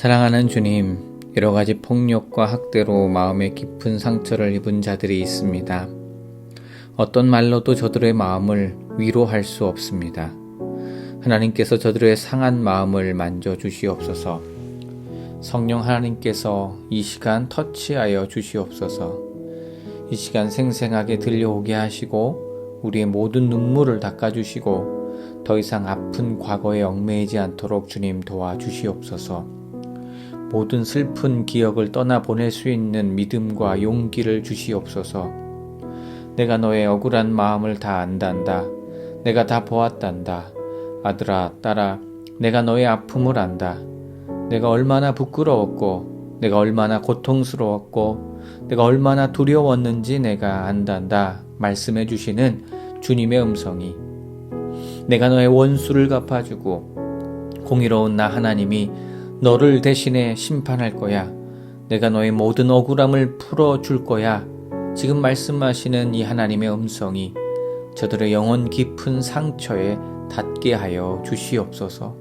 사랑하는 주님, 여러 가지 폭력과 학대로 마음에 깊은 상처를 입은 자들이 있습니다. 어떤 말로도 저들의 마음을 위로할 수 없습니다. 하나님께서 저들의 상한 마음을 만져 주시옵소서. 성령 하나님께서 이 시간 터치하여 주시옵소서. 이 시간 생생하게 들려오게 하시고 우리의 모든 눈물을 닦아 주시고 더 이상 아픈 과거에 얽매이지 않도록 주님 도와 주시옵소서. 모든 슬픈 기억을 떠나 보낼 수 있는 믿음과 용기를 주시옵소서. 내가 너의 억울한 마음을 다 안단다. 내가 다 보았단다. 아들아, 딸아, 내가 너의 아픔을 안다. 내가 얼마나 부끄러웠고, 내가 얼마나 고통스러웠고, 내가 얼마나 두려웠는지 내가 안단다. 말씀해 주시는 주님의 음성이 내가 너의 원수를 갚아주고 공의로운 나 하나님이 너를 대신해 심판할 거야. 내가 너의 모든 억울함을 풀어줄 거야. 지금 말씀하시는 이 하나님의 음성이 저들의 영혼 깊은 상처에 닿게 하여 주시옵소서.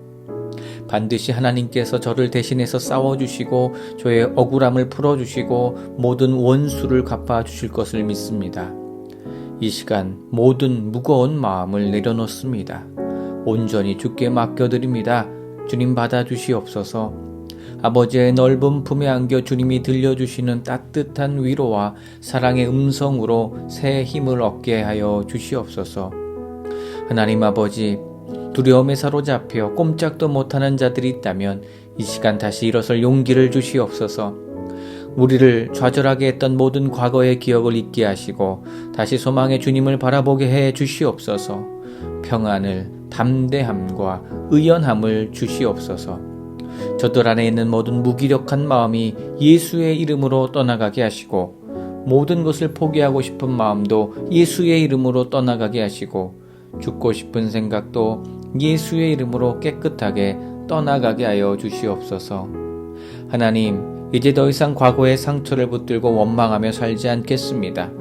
반드시 하나님께서 저를 대신해서 싸워주시고 저의 억울함을 풀어주시고 모든 원수를 갚아주실 것을 믿습니다. 이 시간 모든 무거운 마음을 내려놓습니다. 온전히 주께 맡겨드립니다. 주님 받아주시옵소서. 아버지의 넓은 품에 안겨 주님이 들려주시는 따뜻한 위로와 사랑의 음성으로 새 힘을 얻게 하여 주시옵소서. 하나님 아버지, 두려움에 사로잡혀 꼼짝도 못하는 자들이 있다면 이 시간 다시 일어설 용기를 주시옵소서. 우리를 좌절하게 했던 모든 과거의 기억을 잊게 하시고 다시 소망의 주님을 바라보게 해 주시옵소서. 평안을 담대함과 의연함을 주시옵소서. 저들 안에 있는 모든 무기력한 마음이 예수의 이름으로 떠나가게 하시고 모든 것을 포기하고 싶은 마음도 예수의 이름으로 떠나가게 하시고 죽고 싶은 생각도 예수의 이름으로 깨끗하게 떠나가게 하여 주시옵소서. 하나님, 이제 더 이상 과거의 상처를 붙들고 원망하며 살지 않겠습니다.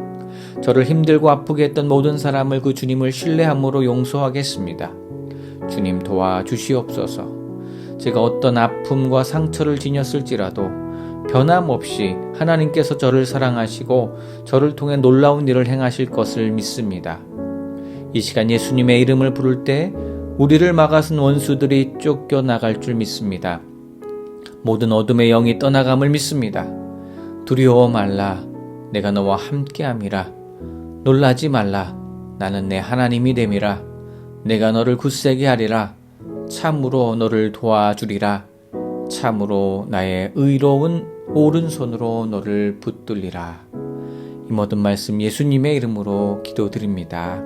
저를 힘들고 아프게 했던 모든 사람을 그 주님을 신뢰함으로 용서하겠습니다. 주님 도와 주시옵소서. 제가 어떤 아픔과 상처를 지녔을지라도 변함없이 하나님께서 저를 사랑하시고 저를 통해 놀라운 일을 행하실 것을 믿습니다. 이 시간 예수님의 이름을 부를 때 우리를 막아선 원수들이 쫓겨 나갈 줄 믿습니다. 모든 어둠의 영이 떠나감을 믿습니다. 두려워 말라. 내가 너와 함께함이라. 놀라지 말라. 나는 내 하나님이 됨이라. 내가 너를 굳세게 하리라. 참으로 너를 도와주리라. 참으로 나의 의로운 오른손으로 너를 붙들리라. 이 모든 말씀 예수님의 이름으로 기도드립니다.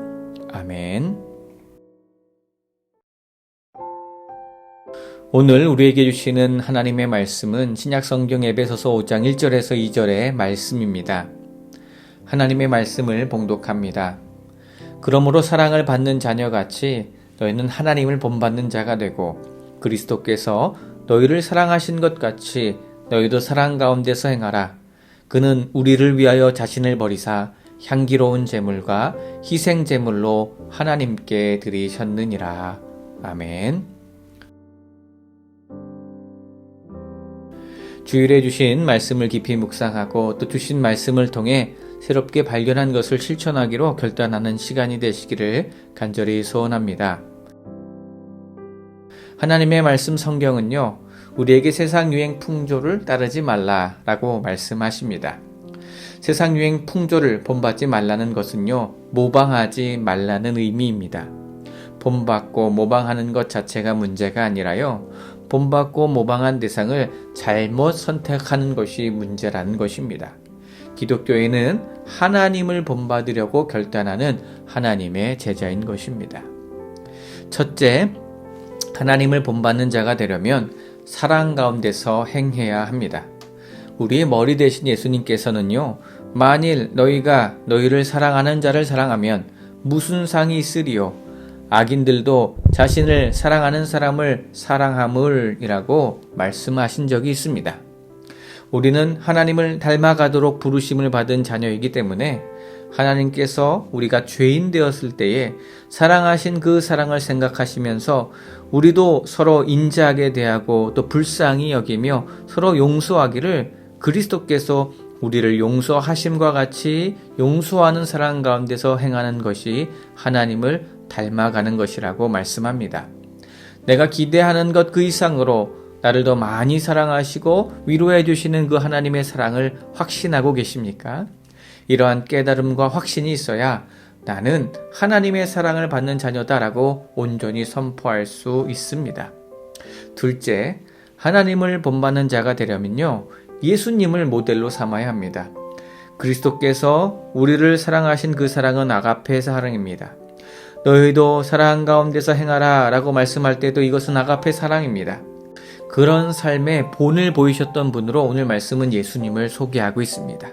아멘. 오늘 우리에게 주시는 하나님의 말씀은 신약 성경 에베소서 5장 1절에서 2절의 말씀입니다. 하나님의 말씀을 봉독합니다. 그러므로 사랑을 받는 자녀같이 너희는 하나님을 본받는 자가 되고 그리스도께서 너희를 사랑하신 것 같이 너희도 사랑 가운데서 행하라. 그는 우리를 위하여 자신을 버리사 향기로운 제물과 희생 제물로 하나님께 드리셨느니라. 아멘. 주일에 주신 말씀을 깊이 묵상하고 또 주신 말씀을 통해 새롭게 발견한 것을 실천하기로 결단하는 시간이 되시기를 간절히 소원합니다. 하나님의 말씀 성경은요, 우리에게 세상 유행 풍조를 따르지 말라라고 말씀하십니다. 세상 유행 풍조를 본받지 말라는 것은요, 모방하지 말라는 의미입니다. 본받고 모방하는 것 자체가 문제가 아니라요, 본받고 모방한 대상을 잘못 선택하는 것이 문제라는 것입니다. 기독교인은 하나님을 본받으려고 결단하는 하나님의 제자인 것입니다. 첫째, 하나님을 본받는 자가 되려면 사랑 가운데서 행해야 합니다. 우리의 머리 대신 예수님께서는요, 만일 너희가 너희를 사랑하는 자를 사랑하면 무슨 상이 있으리요? 악인들도 자신을 사랑하는 사람을 사랑함을이라고 말씀하신 적이 있습니다. 우리는 하나님을 닮아가도록 부르심을 받은 자녀이기 때문에 하나님께서 우리가 죄인 되었을 때에 사랑하신 그 사랑을 생각하시면서 우리도 서로 인자하게 대하고 또 불쌍히 여기며 서로 용서하기를 그리스도께서 우리를 용서하심과 같이 용서하는 사랑 가운데서 행하는 것이 하나님을 닮아가는 것이라고 말씀합니다. 내가 기대하는 것 그 이상으로 나를 더 많이 사랑하시고 위로해 주시는 그 하나님의 사랑을 확신하고 계십니까? 이러한 깨달음과 확신이 있어야 나는 하나님의 사랑을 받는 자녀다라고 온전히 선포할 수 있습니다. 둘째, 하나님을 본받는 자가 되려면요, 예수님을 모델로 삼아야 합니다. 그리스도께서 우리를 사랑하신 그 사랑은 아가페 사랑입니다. 너희도 사랑 가운데서 행하라 라고 말씀할 때도 이것은 아가페 사랑입니다. 그런 삶의 본을 보이셨던 분으로 오늘 말씀은 예수님을 소개하고 있습니다.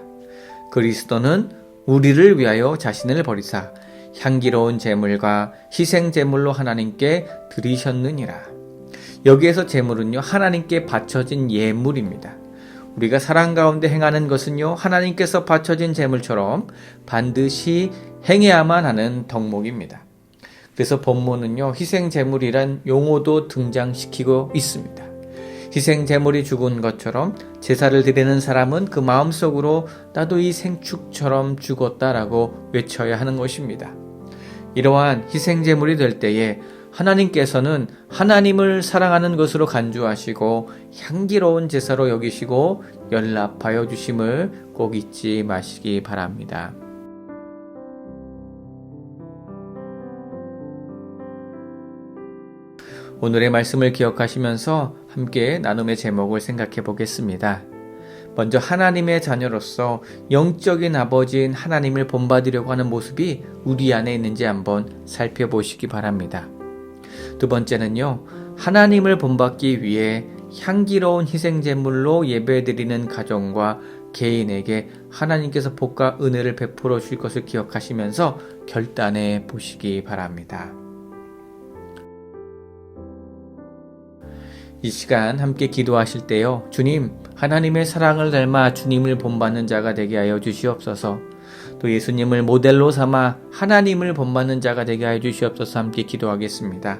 그리스도는 우리를 위하여 자신을 버리사 향기로운 제물과 희생 제물로 하나님께 드리셨느니라. 여기에서 제물은요 하나님께 바쳐진 예물입니다. 우리가 사랑 가운데 행하는 것은요 하나님께서 바쳐진 제물처럼 반드시 행해야만 하는 덕목입니다. 그래서 본문은요 희생 제물이란 용어도 등장시키고 있습니다. 희생 제물이 죽은 것처럼 제사를 드리는 사람은 그 마음속으로 나도 이 생축처럼 죽었다라고 외쳐야 하는 것입니다. 이러한 희생 제물이 될 때에 하나님께서는 하나님을 사랑하는 것으로 간주하시고 향기로운 제사로 여기시고 연락하여 주심을 꼭 잊지 마시기 바랍니다. 오늘의 말씀을 기억하시면서 함께 나눔의 제목을 생각해 보겠습니다. 먼저 하나님의 자녀로서 영적인 아버지인 하나님을 본받으려고 하는 모습이 우리 안에 있는지 한번 살펴보시기 바랍니다. 두 번째는요, 하나님을 본받기 위해 향기로운 희생제물로 예배드리는 가정과 개인에게 하나님께서 복과 은혜를 베풀어 주실 것을 기억하시면서 결단해 보시기 바랍니다. 이 시간 함께 기도하실 때요. 주님, 하나님의 사랑을 닮아 주님을 본받는 자가 되게 하여 주시옵소서. 또 예수님을 모델로 삼아 하나님을 본받는 자가 되게 하여 주시옵소서 함께 기도하겠습니다.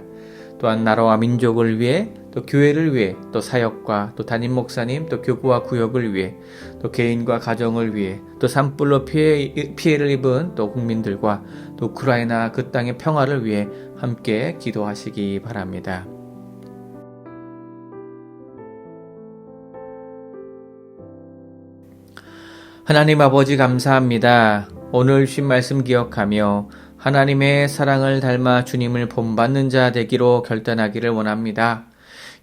또한 나라와 민족을 위해 또 교회를 위해 또 사역과 또 담임 목사님 또 교구와 구역을 위해 또 개인과 가정을 위해 또 산불로 피해, 피해를 입은 또 국민들과 또 우크라이나 그 땅의 평화를 위해 함께 기도하시기 바랍니다. 하나님 아버지 감사합니다. 오늘 신 말씀 기억하며 하나님의 사랑을 닮아 주님을 본받는 자 되기로 결단하기를 원합니다.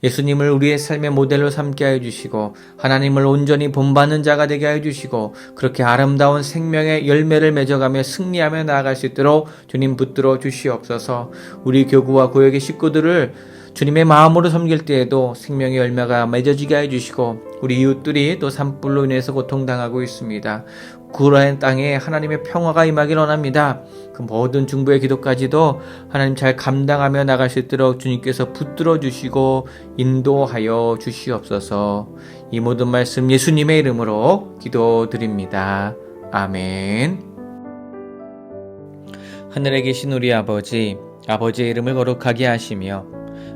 예수님을 우리의 삶의 모델로 삼게 하여 주시고 하나님을 온전히 본받는 자가 되게 하여 주시고 그렇게 아름다운 생명의 열매를 맺어가며 승리하며 나아갈 수 있도록 주님 붙들어 주시옵소서. 우리 교구와 고역의 식구들을 주님의 마음으로 섬길 때에도 생명의 열매가 맺어지게 해주시고 우리 이웃들이 또 산불로 인해서 고통당하고 있습니다. 구라인 땅에 하나님의 평화가 임하길 원합니다. 그 모든 중보의 기도까지도 하나님 잘 감당하며 나갈 수 있도록 주님께서 붙들어 주시고 인도하여 주시옵소서. 이 모든 말씀 예수님의 이름으로 기도드립니다. 아멘. 하늘에 계신 우리 아버지, 아버지의 이름을 거룩하게 하시며